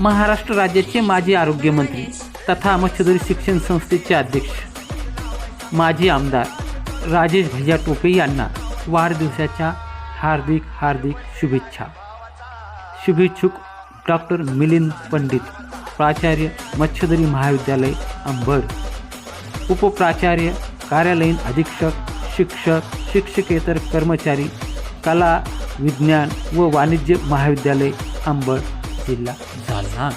महाराष्ट्र राज्याचे माजी आरोग्यमंत्री तथा मच्छदरी शिक्षण संस्थेचे अध्यक्ष माजी आमदार राजेश भैया टोपे यांना वाढदिवसाच्या हार्दिक हार्दिक शुभेच्छा. शुभेच्छुक डॉक्टर मिलिंद पंडित प्राचार्य मच्छदरी महाविद्यालय अंबड. उपप्राचार्य कार्यालयीन अधीक्षक शिक्षक शिक्षकेतर कर्मचारी कला विज्ञान व वाणिज्य महाविद्यालय अंबड. जिल्हा जालना.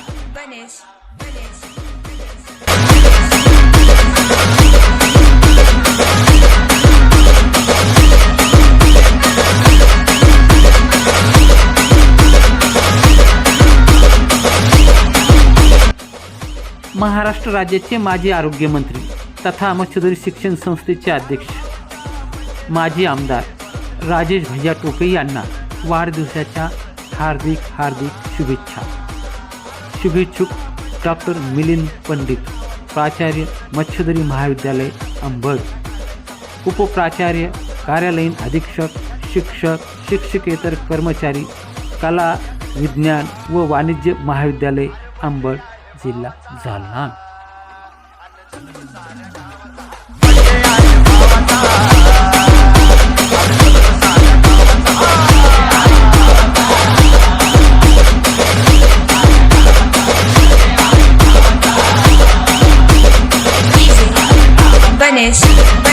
महाराष्ट्र राज्याचे माजी आरोग्यमंत्री तथा मत्स्यधरी शिक्षण संस्थेचे अध्यक्ष माजी आमदार राजेश भैया टोपे यांना वाढदिवसाच्या हार्दिक हार्दिक शुभेच्छा. शुभेच्छुक डॉक्टर मिलिंद पंडित प्राचार्य मच्छदरी महाविद्यालय अंबड. उपप्राचार्य कार्यालयीन अधीक्षक शिक्षक शिक्षकेतर कर्मचारी कला विज्ञान व वाणिज्य महाविद्यालय अंबड जिल्हा जालना. honest.